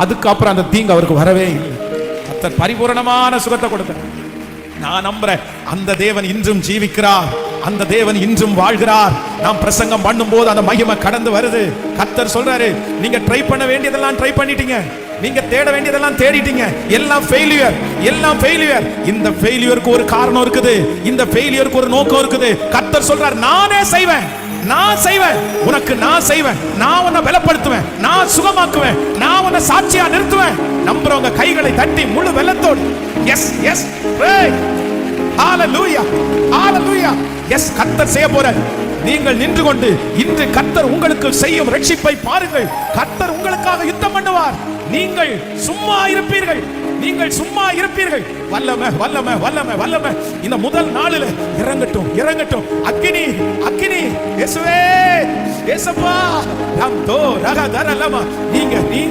அதுக்கப்புறம் அந்த தீங்கு அவருக்கு வரவே இல்லை. பரிபூரணமான சுகத்தை கொடுத்தார். நான் நம்புறேன் அந்த தேவன் இன்றும் ஜீவிக்கிறார் அந்த தேவன் இன்றும் வாழ்கிறார். நாம் பிரசங்கம் பண்ணும்போது அந்த மகிமை கடந்து வருது. கத்தர் சொல்றாரு நீங்க ட்ரை பண்ண வேண்டியதெல்லாம் ட்ரை பண்ணிட்டீங்க. நீங்க தேட வேண்டியதெல்லாம் தேடிட்டீங்க. எல்லாம் ஃபெயிலியர் எல்லாம் ஃபெயிலியர் இந்த ஃபெயிலியருக்கு ஒரு காரணம் இருக்குது. இந்த ஃபெயிலியருக்கு ஒரு நோக்கம் இருக்குது. கத்தர் சொல்றார் நானே செய்வேன். நான் செய்வேன். உனக்கு நான் செய்வேன். நான் உன்னை பலப்படுத்துவேன். நான் சுகமாக்குவேன். நான் உன்னை சாட்சியா நிறுத்துவேன். நம்புறவங்க கைகளை தட்டி முழு வெள்ளத்தோடு. எஸ் எஸ் ஹalleluya ஹalleluya எஸ் கர்த்தர் செய்ய போற. நீங்கள் நின்று கொண்டு இன்று கர்த்தர் உங்களுக்கு செய்யும் ரட்சிப்பை பாருங்கள். கர்த்தர் உங்களுக்காக யுத்தம் பண்ணுவார். நீங்கள் சும்மா இருப்பீர்கள். நீங்கள் சும்மா இருப்பீர்கள். வல்லம வல்லம வல்லம வல்லம. இந்த முதல் நாளில் இறங்கட்டும் இறங்கட்டும். அக்கினி அக்கினி இயேசுவே இயேசப்பா ரம் தோ ரக தரலமா நீங்க நீங்க